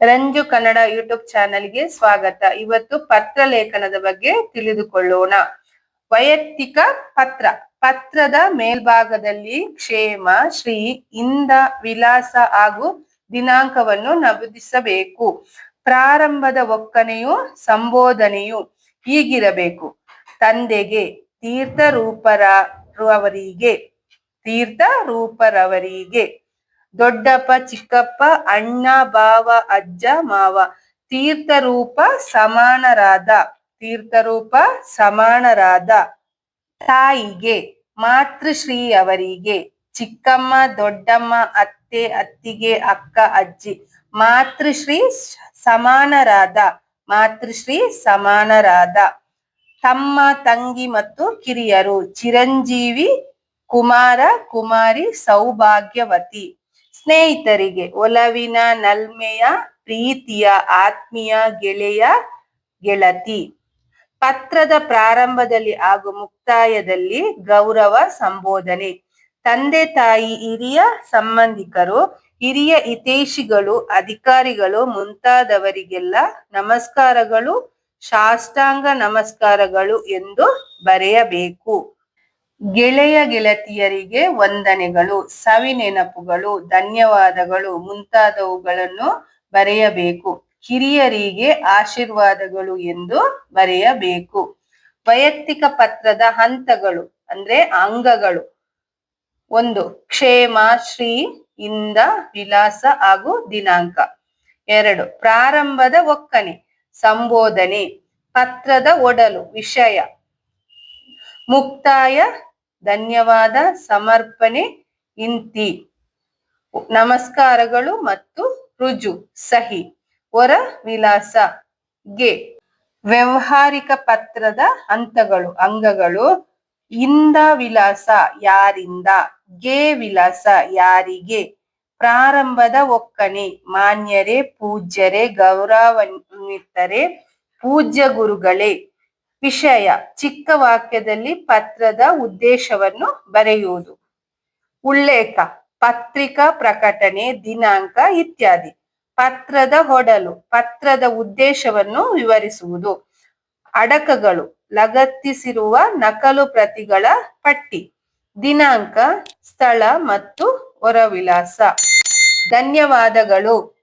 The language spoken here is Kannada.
ರಂಜು ಕನ್ನಡ ಯೂಟ್ಯೂಬ್ ಚಾನೆಲ್ಗೆ ಸ್ವಾಗತ. ಇವತ್ತು ಪತ್ರ ಲೇಖನದ ಬಗ್ಗೆ ತಿಳಿದುಕೊಳ್ಳೋಣ. ವೈಯಕ್ತಿಕ ಪತ್ರ. ಪತ್ರದ ಮೇಲ್ಭಾಗದಲ್ಲಿ ಕ್ಷೇಮ, ಶ್ರೀ ಇಂದ ವಿಲಾಸ ಹಾಗೂ ದಿನಾಂಕವನ್ನು ನಮೂದಿಸಬೇಕು. ಪ್ರಾರಂಭದ ಒಕ್ಕನೆಯು ಸಂಬೋಧನೆಯು ಹೀಗಿರಬೇಕು. ತಂದೆಗೆ ತೀರ್ಥ ರೂಪರ ರವರಿಗೆ ತೀರ್ಥ ರೂಪರವರಿಗೆ ದೊಡ್ಡಪ್ಪ, ಚಿಕ್ಕಪ್ಪ, ಅಣ್ಣ ಬಾವ ಅಜ್ಜ, ಮಾವ. ತೀರ್ಥರೂಪ ಸಮಾನರಾದ. ತೀರ್ಥರೂಪ ಸಮಾನರಾದ. ತಾಯಿಗೆ ಮಾತೃಶ್ರೀ ಅವರಿಗೆ ಚಿಕ್ಕಮ್ಮ, ದೊಡ್ಡಮ್ಮ, ಅತ್ತೆ, ಅತ್ತಿಗೆ, ಅಕ್ಕ, ಅಜ್ಜಿ. ಮಾತೃಶ್ರೀ ಸಮಾನರಾದ. ಮಾತೃಶ್ರೀ ಸಮಾನರಾದ. ತಮ್ಮ, ತಂಗಿ ಮತ್ತು ಕಿರಿಯರು. ಚಿರಂಜೀವಿ, ಕುಮಾರ, ಕುಮಾರಿ, ಸೌಭಾಗ್ಯವತಿ. ಸ್ನೇಹಿತರಿಗೆ ಒಲವಿನ, ನಲ್ಮೆಯ, ಪ್ರೀತಿಯ, ಆತ್ಮೀಯ, ಗೆಳೆಯ, ಗೆಳತಿ. ಪತ್ರದ ಪ್ರಾರಂಭದಲ್ಲಿ ಹಾಗೂ ಮುಕ್ತಾಯದಲ್ಲಿ ಗೌರವ ಸಂಬೋಧನೆ. ತಂದೆ, ತಾಯಿ, ಹಿರಿಯ ಸಂಬಂಧಿಕರು, ಹಿರಿಯ ಹಿತೈಷಿಗಳು, ಅಧಿಕಾರಿಗಳು, ಮುಂತಾದವರಿಗೆಲ್ಲ ನಮಸ್ಕಾರಗಳು ಶಾಷ್ಟಾಂಗ ನಮಸ್ಕಾರಗಳು ಎಂದು ಬರೆಯಬೇಕು. ಗೆಳೆಯ ಗೆಳತಿಯರಿಗೆ ವಂದನೆಗಳು, ಸವಿ ನೆನಪುಗಳು, ಧನ್ಯವಾದಗಳು ಮುಂತಾದವುಗಳನ್ನು ಬರೆಯಬೇಕು. ಹಿರಿಯರಿಗೆ ಆಶೀರ್ವಾದಗಳು ಎಂದು ಬರೆಯಬೇಕು. ವೈಯಕ್ತಿಕ ಪತ್ರದ ಹಂತಗಳು ಅಂದ್ರೆ ಅಂಗಗಳು. ಒಂದು, ಕ್ಷೇಮ, ಶ್ರೀ, ಇಂದ, ವಿಲಾಸ ಹಾಗೂ ದಿನಾಂಕ. ಎರಡು, ಪ್ರಾರಂಭದ ಒಕ್ಕಣೆ ಸಂಬೋಧನೆ. ಪತ್ರದ ಒಡಲು, ವಿಷಯ. ಮುಕ್ತಾಯ. ಧನ್ಯವಾದ. ಸಮರ್ಪಣೆ. ಇಂತಿ. ನಮಸ್ಕಾರಗಳು ಮತ್ತು ರುಜು. ಸಹಿ. ಹೊರ ವಿಲಾಸ. ಗೆ. ವ್ಯವಹಾರಿಕ ಪತ್ರದ ಹಂತಗಳು. ಅಂಗಗಳು. ಇಂದ ವಿಲಾಸ. ಯಾರಿಂದ? ಗೆ ವಿಲಾಸ. ಯಾರಿಗೆ? ಪ್ರಾರಂಭದ ಒಕ್ಕಣೆ ಮಾನ್ಯರೇ, ಪೂಜ್ಯರೇ, ಗೌರವಾನ್ವಿತರೇ, ಪೂಜ್ಯ ಗುರುಗಳೇ. ವಿಷಯ ಚಿಕ್ಕ ವಾಕ್ಯದಲ್ಲಿ ಪತ್ರದ ಉದ್ದೇಶವನ್ನು ಬರೆಯುವುದು. ಉಲ್ಲೇಖ, ಪತ್ರಿಕಾ ಪ್ರಕಟಣೆ, ದಿನಾಂಕ ಇತ್ಯಾದಿ. ಪತ್ರದ ಹೊಡಲು ಪತ್ರದ ಉದ್ದೇಶವನ್ನು ವಿವರಿಸುವುದು. ಅಡಕಗಳು, ಲಗತ್ತಿಸಿರುವ ನಕಲು ಪ್ರತಿಗಳ ಪಟ್ಟಿ. ದಿನಾಂಕ, ಸ್ಥಳ ಮತ್ತು ಹೊರವಿಲಾಸ ಧನ್ಯವಾದಗಳು.